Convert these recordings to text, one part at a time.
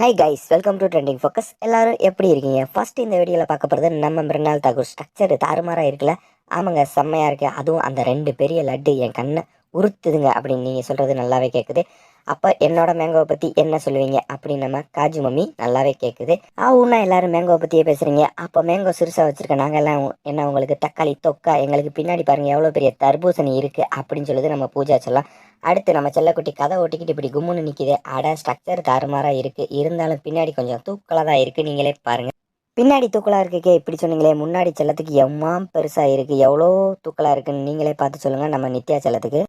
Hi guys welcome to trending focus எல்லாரும் எப்படி இருக்கீங்க? ஃபர்ஸ்ட் இந்த வீடியோவில் பார்க்க போகிறது நம்ம மிருனால் தாகூர் ஸ்ட்ரக்சர் தாறுமாறாக இருக்குல்ல? ஆமாங்க செம்மையாக இருக்கு. அதுவும் அந்த ரெண்டு பெரிய லட்டு என் கண்ணை. உறுத்துதுங்க அப்படின்னு நீங்கள் சொல்கிறது நல்லாவே கேட்குது அப்போ என்னோட மேங்கோவை பற்றி என்ன சொல்லுவீங்க அப்படின்னு நம்ம காஜு மம்மி நல்லாவே கேட்குது ஆ எல்லாரும் மேங்கோவை பற்றியே பேசுகிறீங்க அப்போ மேங்கோ சிறுசாக வச்சுருக்க நாங்கள்லாம் எல்லாம் என்ன உங்களுக்கு தக்காளி தொக்கா எங்களுக்கு பின்னாடி பாருங்கள் எவ்வளோ பெரிய தர்பூசணி இருக்குது அப்படின்னு சொல்லுது நம்ம பூஜா சொல்லலாம் அடுத்து நம்ம செல்லக்குட்டி கதை ஓட்டிக்கிட்டு இப்படி கும்முன்னு நிற்கிது அட ஸ்ட்ரக்சர் தாறுமாறாக இருக்குது இருந்தாலும் பின்னாடி கொஞ்சம் தூக்கலாக தான் இருக்குது நீங்களே பாருங்கள் பின்னாடி தூக்கலாக இருக்கே இப்படி சொன்னீங்களே. முன்னாடி செல்லத்துக்கு எம்மாம் பெருசாக இருக்குது எவ்வளோ தூக்கலாக இருக்குன்னு நீங்களே பார்த்து சொல்லுங்கள் நம்ம நித்யா செல்லத்துக்கு.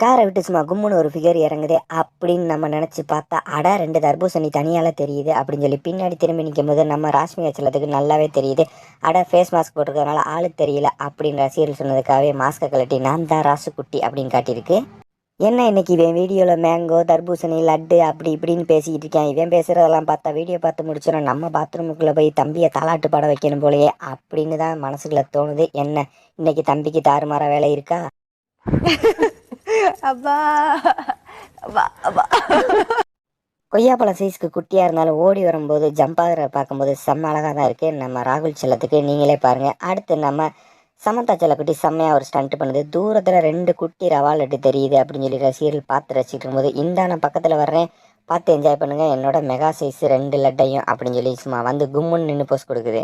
காரை விட்டு சும்மா கும்முன்னு ஒரு ஃபிகர் இறங்குது அப்படின்னு நம்ம நினச்சி பார்த்தா அடா ரெண்டு தர்பூசணி தனியால் தெரியுது அப்படின்னு சொல்லி பின்னாடி திரும்பி நிற்கும் போது நம்ம ராஷ்மி வச்சலத்துக்கு நல்லாவே தெரியுது. அடா ஃபேஸ் மாஸ்க் போட்டிருக்கறனால ஆளு தெரியல அப்படின்னு ரசிகர்கள் சொன்னதுக்காகவே மாஸ்க்கை கலட்டி நான் தான் ராசுக்குட்டி அப்படின்னு காட்டியிருக்கு. என்ன இன்னைக்கு இவன் வீடியோவில் மேங்கோ தர்பூசணி லட்டு அப்படி இப்படின்னு பேசிக்கிட்டு இருக்கேன். இவன் பேசுகிறதெல்லாம் பார்த்தா வீடியோ பார்த்து முடிச்சிடும் நம்ம பாத்ரூமுக்குள்ளே போய் தம்பியை தலாட்டு பாட வைக்கணும் போலயே அப்படின்னு தான் மனசுக்குள்ளே தோணுது. என்ன இன்னைக்கு தம்பிக்கு தாறுமாற வேலை இருக்கா? அப்பா. அப்பா அப்பா. கொய்யாப்பழம் சைஸ்க்கு குட்டியாக இருந்தாலும் ஓடி வரும்போது ஜம்ப் ஆகிற பார்க்கும்போது செம்ம அழகாக தான் இருக்குது நம்ம ராகுல் செல்லத்துக்கு நீங்களே பாருங்கள் அடுத்து நம்ம சமந்தா செல்லக்குட்டி செம்மையாக ஒரு ஸ்டண்ட் பண்ணுது. தூரத்தில் ரெண்டு குட்டி ரவா லட்டு தெரியுது அப்படின்னு சொல்லி ரசிகர்கள் பார்த்து ரசிக்கிட்டு இருக்கும்போது இந்த நான் பக்கத்தில் வர்றேன். பார்த்து என்ஜாய் பண்ணுங்கள் என்னோட மெகா சைஸ் ரெண்டு லட்டையும் அப்படின்னு சொல்லி சும்மா வந்து கும்முன்னு நின்று போஸ் கொடுக்குது.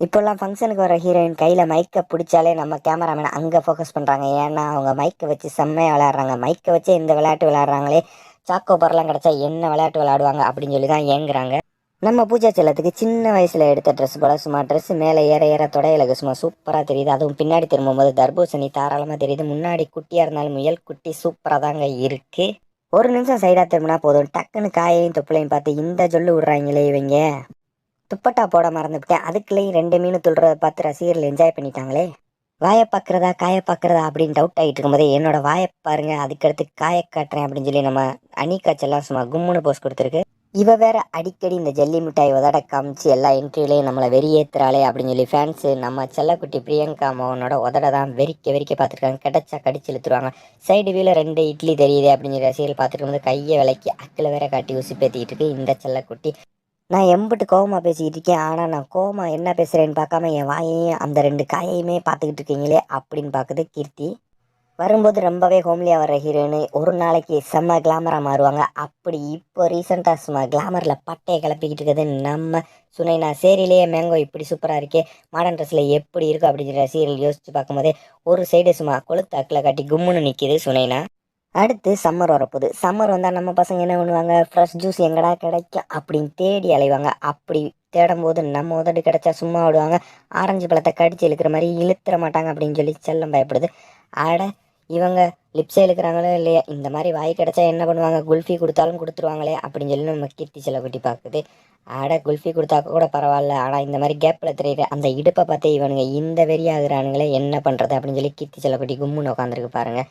இப்போல்லாம் ஃபங்க்ஷனுக்கு வர ஹீரோயின் கையில் மைக்கை பிடிச்சாலே நம்ம கேமராமேன் அங்கே ஃபோக்கஸ் பண்ணுறாங்க ஏன்னா அவங்க மைக்கை வச்சு செம்மையாக விளையாடுறாங்க. மைக்கை வச்சு இந்த விளையாட்டு விளையாடுறாங்களே சாக்கோ பரலாம் கிடச்சா என்ன விளையாட்டு விளையாடுவாங்க அப்படின்னு சொல்லி தான் ஏங்குறாங்க. நம்ம பூஜா செல்லத்துக்கு சின்ன வயசில் எடுத்த ட்ரெஸ் போல சும்மா ட்ரெஸ் மேலே ஏற ஏற தொடையிலக்கு சும்மா சூப்பராக தெரியுது. அதுவும் பின்னாடி திரும்பும்போது தர்பூசணி தாராளமாக தெரியுது. முன்னாடி குட்டியாக இருந்தாலும் முயல் குட்டி சூப்பராக தாங்க இருக்குது ஒரு நிமிஷம் சைடாக திரும்பினா போதும். டக்குன்னு காயையும் தொப்புளையும் பார்த்து இந்த சொல்லு விட்றாங்களே இவங்க. துப்பட்டா போட மறந்துவிட்டேன் அதுக்குள்ளேயும் ரெண்டு மீன் துள்ளுறத பார்த்து ரசிகர்கள் என்ஜாய் பண்ணிட்டாங்களே. வாயை பார்க்குறதா காயை பார்க்குறதா அப்படின்னு டவுட் ஆகிட்டு இருக்கும்போது என்னோட வாயை பாருங்க அதுக்கடுத்து காயை காட்டுறேன் அப்படின்னு சொல்லி நம்ம அணிக்காச்செல்லாம் சும்மா கும்முன்னு போஸ் கொடுத்துருக்கு. இவ வேற அடிக்கடி இந்த ஜல்லி மிட்டாய் உதட காமிச்சு எல்லா என்ட்ரிலையும் நம்மளை வெறியேற்றுறாளே அப்படின்னு சொல்லி ஃபேன்ஸு நம்ம செல்லக்குட்டி பிரியங்கா மோகனோட உதட தான் வெறிக்க வெறிக்க பார்த்துருக்காங்க. கிடச்சா கடிச்சு இழுத்துருவாங்க. சைடு வீல ரெண்டு இட்லி தெரியுது அப்படின்னு சொல்லி ரசிகர்கள் பார்த்துட்டு போது கையை விளக்கி அக்கில் வேற காட்டி ஊசி பேத்திக்கிட்டு இருக்கு இந்த செல்லக்குட்டி. நான் எம்பிட்டு கோவமா பேசிக்கிட்டு இருக்கேன். ஆனால் நான் கோவமா என்ன பேசுகிறேன்னு பார்க்காம என் வாயையும் அந்த ரெண்டு காயையுமே பார்த்துக்கிட்டு இருக்கீங்களே அப்படின்னு பார்க்குது கீர்த்தி. வரும்போது ரொம்பவே ஹோம்லியாக வர ஹீரோயின் ஒரு நாளைக்கு செம்ம கிளாமராக மாறுவாங்க. அப்படி இப்போ ரீசெண்டாக சும்மா கிளாமரில் பட்டையை கிளப்பிக்கிட்டு இருக்கிறது நம்ம சுனைனா சேரிலேயே மேங்கோ இப்படி சூப்பராக இருக்கே மாடர்ன் ட்ரெஸ்ஸில் எப்படி இருக்கும் அப்படிங்கிற சீரியல் யோசித்து பார்க்கும்போதே ஒரு சைடு சும்மா கொளுத்து அக்கில் கும்முன்னு நிற்கிது சுனைனா. அடுத்து சம்மர் வரப்போகுது. சம்மர் வந்தால் நம்ம பசங்க என்ன பண்ணுவாங்க? ஃப்ரெஷ் ஜூஸ் எங்கடா கிடைக்கும்? அப்படின்னு தேடி அலைவாங்க. அப்படி தேடும்போது நம்ம உதடு கிடைச்சா சும்மா விடுவாங்க. ஆரஞ்சு பழத்தை கடிச்சு இழுக்கிற மாதிரி இழுத்துற மாட்டாங்க அப்படின்னு சொல்லி செல்லம் பயப்படுது. அட இவங்க லிப்ஸே இழுக்கிறாங்களோ இல்லையா? இந்த மாதிரி வாய் கிடைச்சா என்ன பண்ணுவாங்க? குல்ஃபி கொடுத்தாலும் கொடுத்துருவாங்களே அப்படின்னு சொல்லி நம்ம கீர்த்தி செல்லக்குட்டி பார்க்குது. அட குல்ஃபி கொடுத்தா கூட பரவாயில்ல. ஆனால் இந்த மாதிரி கேப்பில் தெரியுது அந்த இடுப்பை பார்த்தே இவனுங்க இந்த வெறியாகிறானுங்களே என்ன பண்ணுறது அப்படின்னு சொல்லி கீர்த்தி செல்ல குட்டி கும்முன்னு உட்காந்துருக்கு பாருங்கள்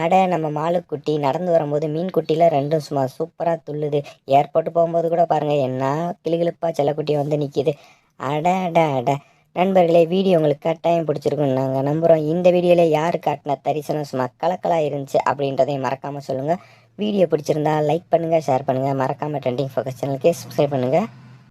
அட நம்ம மாலுக்குட்டி நடந்து வரும்போது மீன் குட்டியில் ரெண்டும் சும்மா சூப்பராக துள்ளுது. ஏர்போர்ட் போகும்போது கூட பாருங்கள் என்ன கிளுகிழுப்பா செல்லக்குட்டி வந்து நிற்கிது அட அட அட. நண்பர்களே வீடியோ உங்களுக்கு கட்டாயம் பிடிச்சிருக்குன்னு நாங்கள் நம்புகிறோம் இந்த வீடியோவில் யார் காட்டின தரிசனம் சும்மா கலக்கலாக இருந்துச்சு அப்படின்றதையும் மறக்காமல் சொல்லுங்கள் வீடியோ பிடிச்சிருந்தா லைக் பண்ணுங்கள் ஷேர் பண்ணுங்கள் மறக்காமல் ட்ரெண்டிங் ஃபோக்கஸ் சேனலுக்கே சப்ஸ்கிரைப் பண்ணுங்கள்